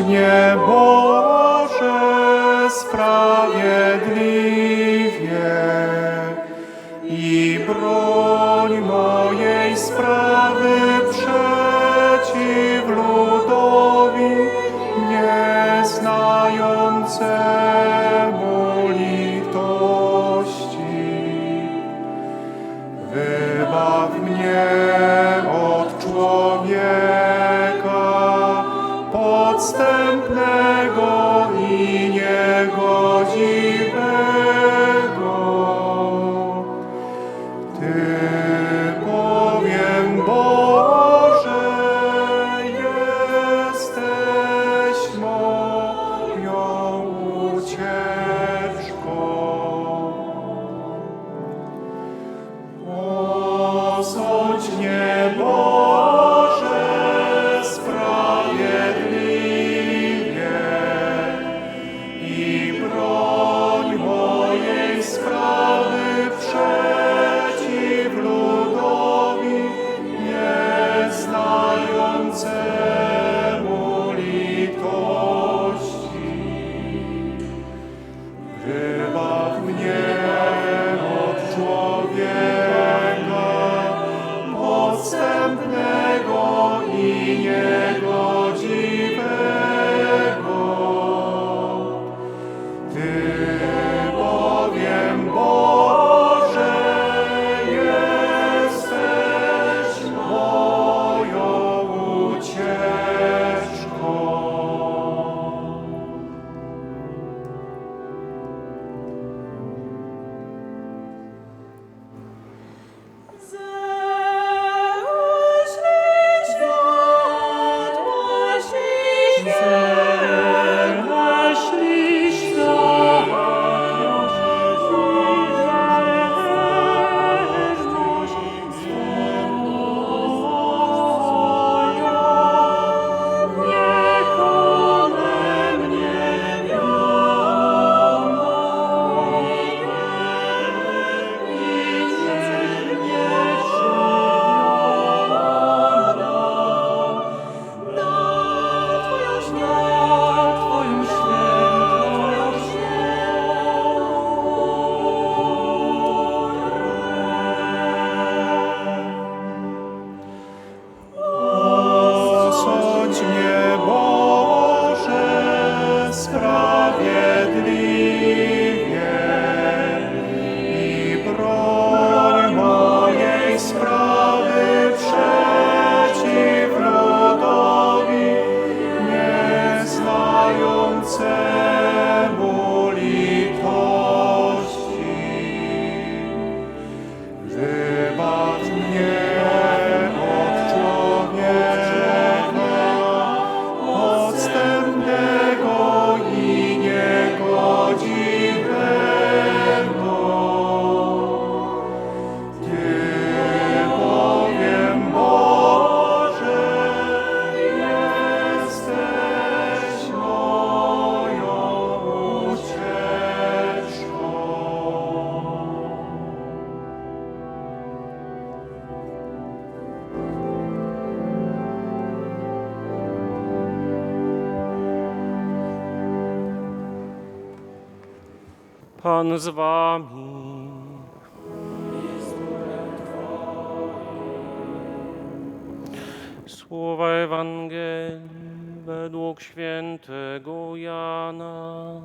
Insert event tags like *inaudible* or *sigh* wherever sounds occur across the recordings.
Mnie, Pan z wami. Słowa Ewangelii według świętego Jana.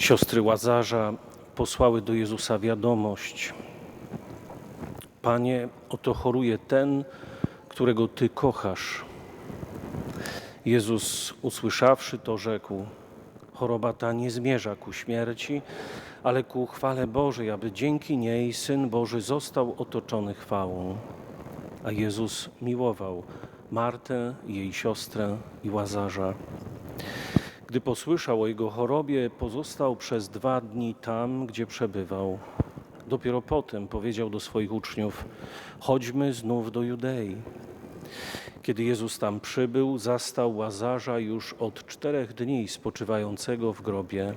Siostry Łazarza posłały do Jezusa wiadomość: Panie, oto choruje ten, którego Ty kochasz. Jezus, usłyszawszy to, rzekł: Choroba ta nie zmierza ku śmierci, ale ku chwale Bożej, aby dzięki niej Syn Boży został otoczony chwałą. A Jezus miłował Martę, jej siostrę i Łazarza. Gdy posłyszał o jego chorobie, pozostał przez dwa dni tam, gdzie przebywał. Dopiero potem powiedział do swoich uczniów: Chodźmy znów do Judei. Kiedy Jezus tam przybył, zastał łazarza już od czterech dni spoczywającego w grobie.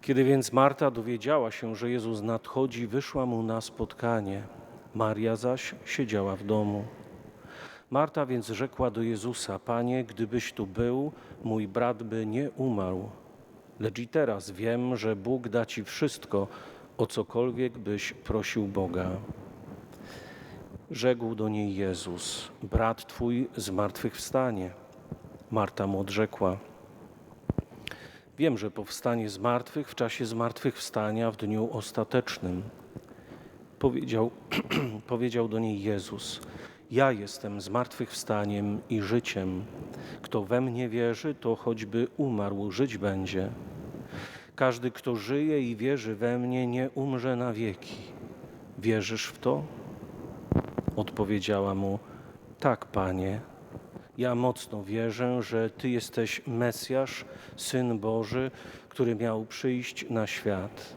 Kiedy więc Marta dowiedziała się, że Jezus nadchodzi, wyszła mu na spotkanie. Maria zaś siedziała w domu. Marta więc rzekła do Jezusa: Panie, gdybyś tu był, mój brat by nie umarł. Lecz i teraz wiem, że Bóg da ci wszystko, o cokolwiek byś prosił Boga. Rzekł do niej Jezus: Brat twój zmartwychwstanie. Marta mu odrzekła: Wiem, że powstanie z martwych w czasie zmartwychwstania w dniu ostatecznym. Powiedział, *clears throat* powiedział do niej Jezus: Ja jestem zmartwychwstaniem i życiem. Kto we mnie wierzy, to choćby umarł, żyć będzie. Każdy, kto żyje i wierzy we mnie, nie umrze na wieki. Wierzysz w to? Odpowiedziała mu: Tak, panie. Ja mocno wierzę, że Ty jesteś Mesjasz, Syn Boży, który miał przyjść na świat.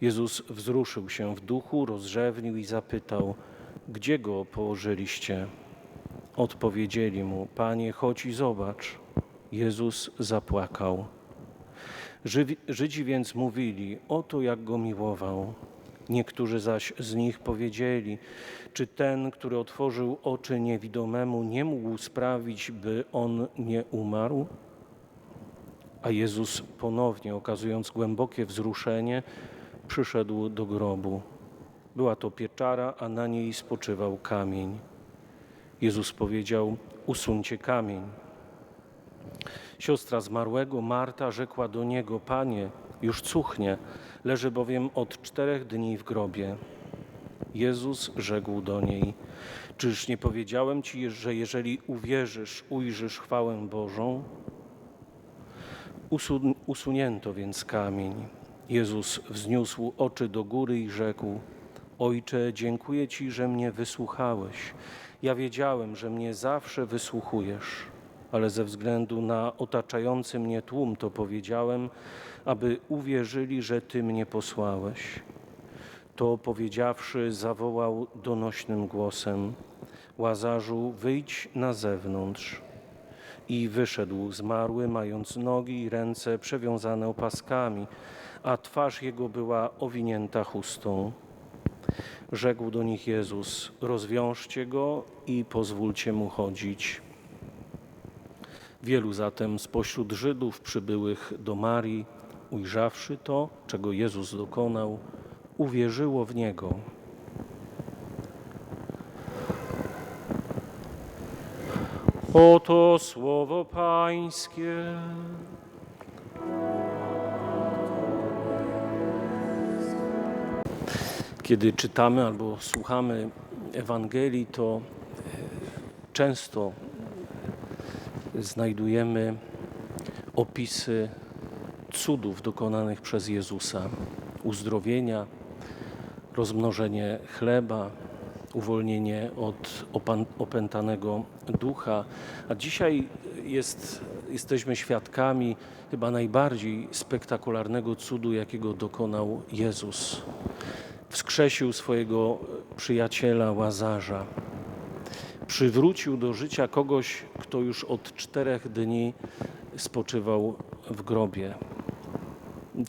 Jezus wzruszył się w duchu, rozrzewnił i zapytał: Gdzie go położyliście? Odpowiedzieli mu: Panie, chodź i zobacz. Jezus zapłakał. Żydzi więc mówili: Oto jak go miłował. Niektórzy zaś z nich powiedzieli: Czy ten, który otworzył oczy niewidomemu, nie mógł sprawić, by on nie umarł? A Jezus ponownie, okazując głębokie wzruszenie, przyszedł do grobu. Była to pieczara, a na niej spoczywał kamień. Jezus powiedział: Usuńcie kamień. Siostra zmarłego Marta rzekła do niego: Panie, już cuchnie, leży bowiem od czterech dni w grobie. Jezus rzekł do niej: Czyż nie powiedziałem ci, że jeżeli uwierzysz, ujrzysz chwałę Bożą? Usun- usunięto więc kamień. Jezus wzniósł oczy do góry i rzekł: Ojcze, dziękuję Ci, że mnie wysłuchałeś. Ja wiedziałem, że mnie zawsze wysłuchujesz, ale ze względu na otaczający mnie tłum to powiedziałem, aby uwierzyli, że Ty mnie posłałeś. To powiedziawszy, zawołał donośnym głosem: Łazarzu, wyjdź na zewnątrz. I wyszedł zmarły, mając nogi i ręce przewiązane opaskami, a twarz jego była owinięta chustą. Rzekł do nich Jezus: Rozwiążcie go i pozwólcie mu chodzić. Wielu zatem spośród Żydów przybyłych do Marii, ujrzawszy to, czego Jezus dokonał, uwierzyło w niego. Oto słowo Pańskie. Kiedy czytamy albo słuchamy Ewangelii, to e, często znajdujemy opisy cudów dokonanych przez Jezusa, uzdrowienia, rozmnożenie chleba, uwolnienie od opętanego ducha. A dzisiaj jest, jesteśmy świadkami chyba najbardziej spektakularnego cudu, jakiego dokonał Jezus. Wskrzesił swojego przyjaciela Łazarza. Przywrócił do życia kogoś, kto już od czterech dni spoczywał w grobie.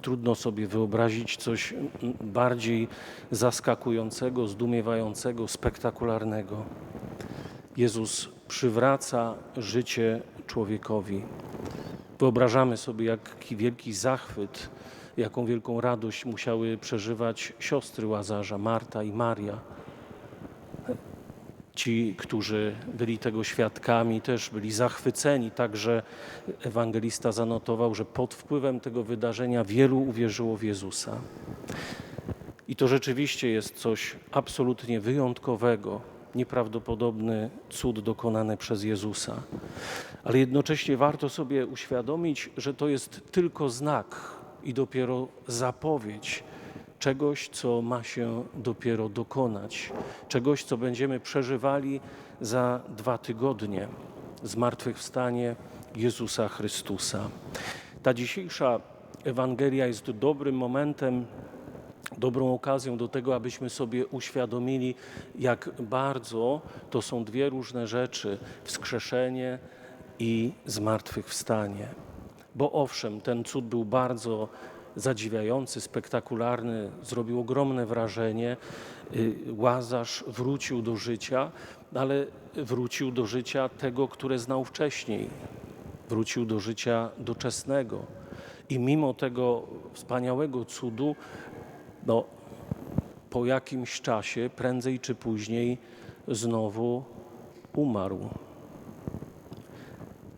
Trudno sobie wyobrazić coś bardziej zaskakującego, zdumiewającego, spektakularnego. Jezus przywraca życie człowiekowi. Wyobrażamy sobie, jaki wielki zachwyt, jaką wielką radość musiały przeżywać siostry Łazarza, Marta i Maria. Ci, którzy byli tego świadkami, też byli zachwyceni. Także ewangelista zanotował, że pod wpływem tego wydarzenia wielu uwierzyło w Jezusa. I to rzeczywiście jest coś absolutnie wyjątkowego, nieprawdopodobny cud dokonany przez Jezusa. Ale jednocześnie warto sobie uświadomić, że to jest tylko znak i dopiero zapowiedź czegoś, co ma się dopiero dokonać, czegoś, co będziemy przeżywali za dwa tygodnie. Zmartwychwstanie Jezusa Chrystusa. Ta dzisiejsza Ewangelia jest dobrym momentem, dobrą okazją do tego, abyśmy sobie uświadomili, jak bardzo to są dwie różne rzeczy wskrzeszenie i zmartwychwstanie. Bo owszem, ten cud był bardzo zadziwiający, spektakularny, zrobił ogromne wrażenie. Y, Łazarz wrócił do życia, ale wrócił do życia tego, które znał wcześniej. Wrócił do życia doczesnego. I mimo tego wspaniałego cudu, no, po jakimś czasie, prędzej czy później, znowu umarł.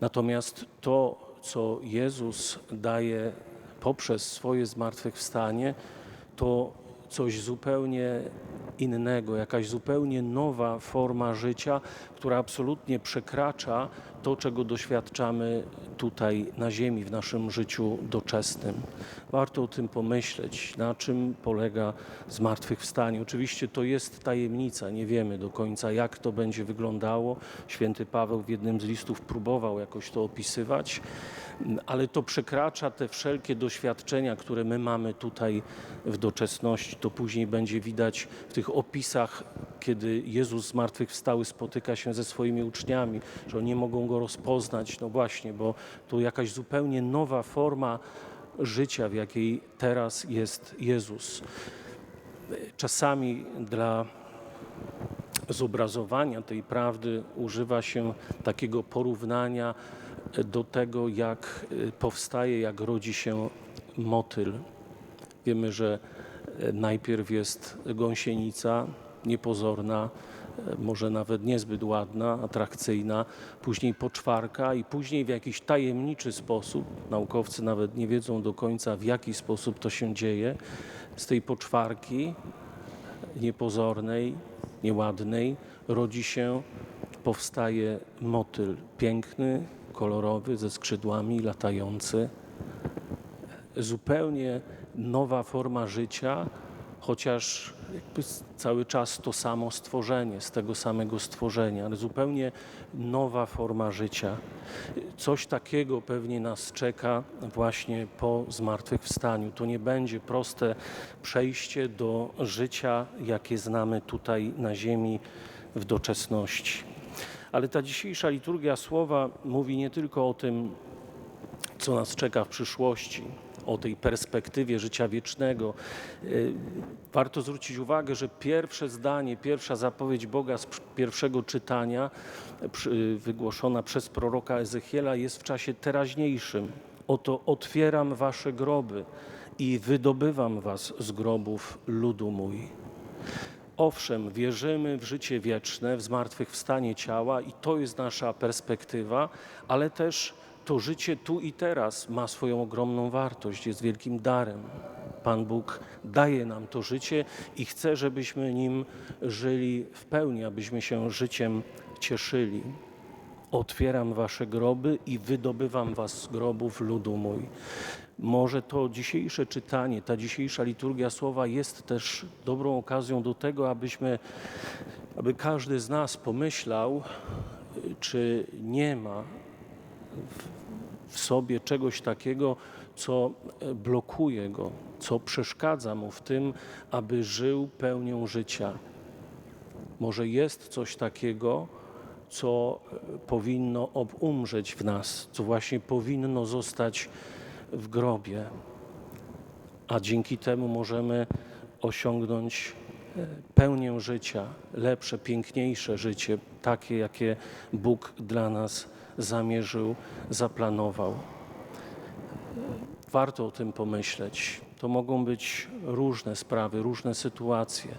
Natomiast to, co Jezus daje poprzez swoje zmartwychwstanie, to coś zupełnie innego, jakaś zupełnie nowa forma życia, która absolutnie przekracza to, czego doświadczamy tutaj na Ziemi, w naszym życiu doczesnym. Warto o tym pomyśleć, na czym polega zmartwychwstanie. Oczywiście to jest tajemnica, nie wiemy do końca, jak to będzie wyglądało. Święty Paweł w jednym z listów próbował jakoś to opisywać, ale to przekracza te wszelkie doświadczenia, które my mamy tutaj w doczesności. To później będzie widać w tych opisach, kiedy Jezus zmartwychwstały spotyka się ze swoimi uczniami, że oni mogą go rozpoznać. No właśnie, bo to jakaś zupełnie nowa forma życia, w jakiej teraz jest Jezus. Czasami dla zobrazowania tej prawdy używa się takiego porównania do tego, jak y, powstaje, jak rodzi się motyl. Wiemy, że e, najpierw jest gąsienica niepozorna, może nawet niezbyt ładna, atrakcyjna, później poczwarka i później w jakiś tajemniczy sposób, naukowcy nawet nie wiedzą do końca w jaki sposób to się dzieje, z tej poczwarki niepozornej, nieładnej rodzi się, powstaje motyl piękny, kolorowy, ze skrzydłami, latający. Zupełnie nowa forma życia, chociaż cały czas to samo stworzenie, z tego samego stworzenia, ale zupełnie nowa forma życia. Coś takiego pewnie nas czeka właśnie po zmartwychwstaniu. To nie będzie proste przejście do życia, jakie znamy tutaj na ziemi w doczesności. Ale ta dzisiejsza liturgia słowa mówi nie tylko o tym, co nas czeka w przyszłości, o tej perspektywie życia wiecznego. Y, Warto zwrócić uwagę, że pierwsze zdanie, pierwsza zapowiedź Boga z pierwszego czytania, wygłoszona przez proroka Ezechiela, jest w czasie teraźniejszym. Oto otwieram wasze groby i wydobywam was z grobów ludu mój. Owszem, wierzymy w życie wieczne, w zmartwychwstanie ciała i to jest nasza perspektywa, ale też to życie tu i teraz ma swoją ogromną wartość, jest wielkim darem. Pan Bóg daje nam to życie i chce, żebyśmy nim żyli w pełni, abyśmy się życiem cieszyli. Otwieram wasze groby i wydobywam was z grobów ludu mój. Może to dzisiejsze czytanie, ta dzisiejsza liturgia słowa jest też dobrą okazją do tego, abyśmy, aby każdy z nas pomyślał, czy nie ma w sobie czegoś takiego, co e, blokuje go, co przeszkadza mu w tym, aby żył pełnią życia. Może jest coś takiego, co e, powinno obumrzeć w nas, co właśnie powinno zostać w grobie, a dzięki temu możemy osiągnąć e, pełnię życia, lepsze, piękniejsze życie, takie, jakie Bóg dla nas zamierzył, zaplanował. Warto o tym pomyśleć. To mogą być różne sprawy, różne sytuacje.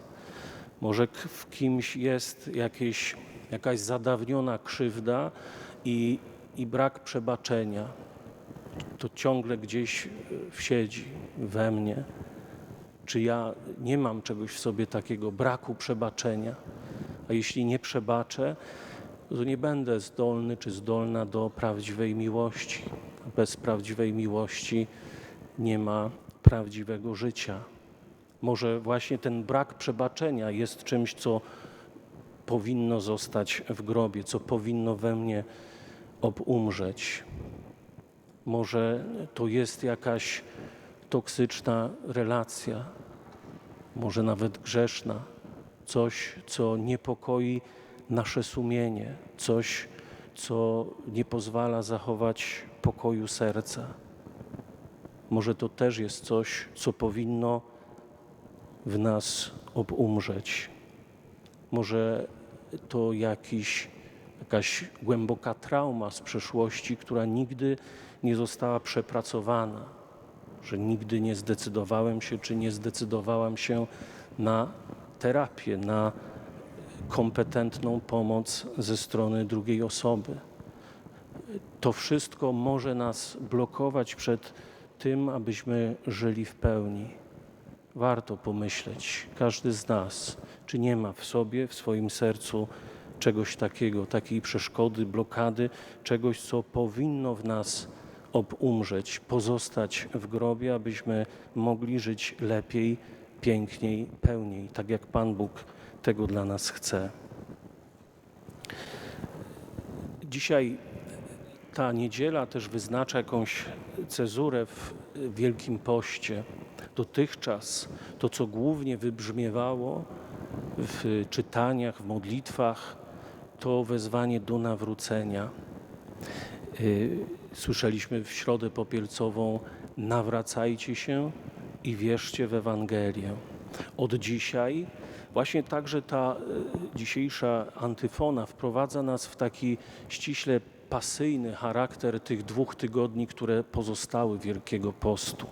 Może w kimś jest jakieś, jakaś zadawniona krzywda i, i brak przebaczenia. To ciągle gdzieś e, siedzi we mnie. Czy ja nie mam czegoś w sobie takiego, braku przebaczenia? A jeśli nie przebaczę, to nie będę zdolny czy zdolna do prawdziwej miłości. Bez prawdziwej miłości nie ma prawdziwego życia. Może właśnie ten brak przebaczenia jest czymś, co powinno zostać w grobie, co powinno we mnie obumrzeć. Może to jest jakaś toksyczna relacja, może nawet grzeszna, coś, co niepokoi nasze sumienie, coś, co nie pozwala zachować pokoju serca. Może to też jest coś, co powinno w nas obumrzeć. Może to jakiś, jakaś głęboka trauma z przeszłości, która nigdy nie została przepracowana, że nigdy nie zdecydowałem się, czy nie zdecydowałam się na terapię, na kompetentną pomoc ze strony drugiej osoby. To wszystko może nas blokować przed tym, abyśmy żyli w pełni. Warto pomyśleć, każdy z nas, czy nie ma w sobie, w swoim sercu czegoś takiego, takiej przeszkody, blokady, czegoś, co powinno w nas obumrzeć, pozostać w grobie, abyśmy mogli żyć lepiej, piękniej, pełniej, tak jak Pan Bóg tego dla nas chce. Dzisiaj ta niedziela też wyznacza jakąś cezurę w Wielkim Poście. Dotychczas to, co głównie wybrzmiewało w czytaniach, w modlitwach, to wezwanie do nawrócenia. Y, Słyszeliśmy w środę popielcową: nawracajcie się i wierzcie w Ewangelię. Od dzisiaj właśnie także ta y, dzisiejsza antyfona wprowadza nas w taki ściśle pasyjny charakter tych dwóch tygodni, które pozostały Wielkiego Postu.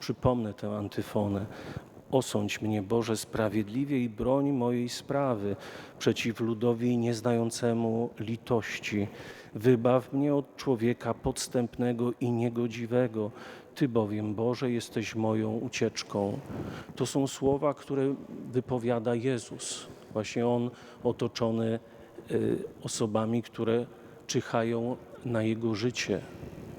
Przypomnę tę antyfonę. Osądź mnie, Boże, sprawiedliwie i broń mojej sprawy przeciw ludowi nieznającemu litości. Wybaw mnie od człowieka podstępnego i niegodziwego. Ty bowiem, Boże, jesteś moją ucieczką. To są słowa, które wypowiada Jezus. Właśnie On otoczony y, osobami, które czyhają na Jego życie,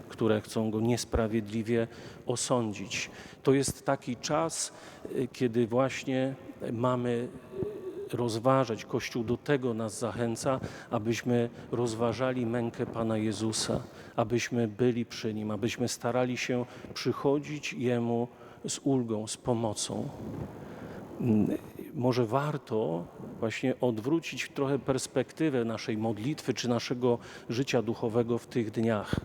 które chcą Go niesprawiedliwie osądzić. To jest taki czas, y, kiedy właśnie mamy rozważać, Kościół do tego nas zachęca, abyśmy rozważali mękę Pana Jezusa, abyśmy byli przy Nim, abyśmy starali się przychodzić Jemu z ulgą, z pomocą. Może warto właśnie odwrócić trochę perspektywę naszej modlitwy czy naszego życia duchowego w tych dniach,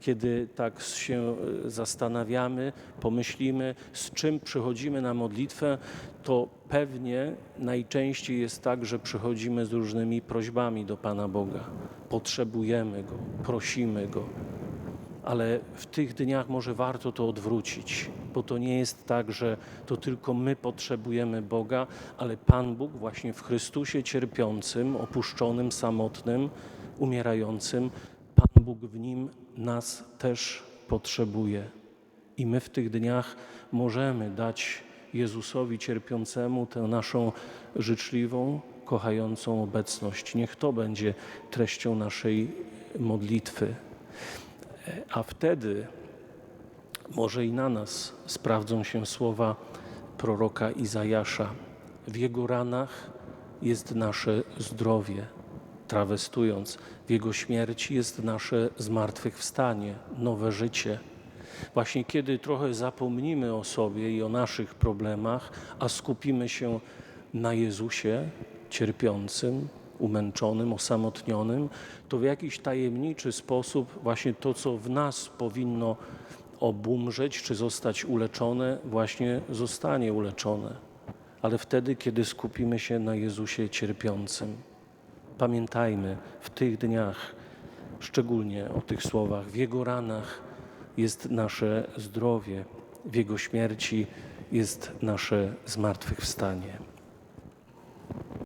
kiedy tak się e, zastanawiamy, pomyślimy, z czym przychodzimy na modlitwę, to pewnie najczęściej jest tak, że przychodzimy z różnymi prośbami do Pana Boga. Potrzebujemy Go, prosimy Go ale w tych dniach może warto to odwrócić, bo to nie jest tak, że to tylko my potrzebujemy Boga, ale Pan Bóg właśnie w Chrystusie cierpiącym, opuszczonym, samotnym, umierającym, Pan Bóg w nim nas też potrzebuje. I my w tych dniach możemy dać Jezusowi cierpiącemu tę naszą życzliwą, kochającą obecność. Niech to będzie treścią naszej modlitwy. A wtedy może i na nas sprawdzą się słowa proroka Izajasza. W jego ranach jest nasze zdrowie. Trawestując, w jego śmierci jest nasze zmartwychwstanie, nowe życie. Właśnie kiedy trochę zapomnimy o sobie i o naszych problemach, a skupimy się na Jezusie cierpiącym, umęczonym, osamotnionym, to w jakiś tajemniczy sposób właśnie to, co w nas powinno obumrzeć czy zostać uleczone, właśnie zostanie uleczone. Ale wtedy, kiedy skupimy się na Jezusie cierpiącym. Pamiętajmy w tych dniach szczególnie o tych słowach. W Jego ranach jest nasze zdrowie, w Jego śmierci jest nasze zmartwychwstanie.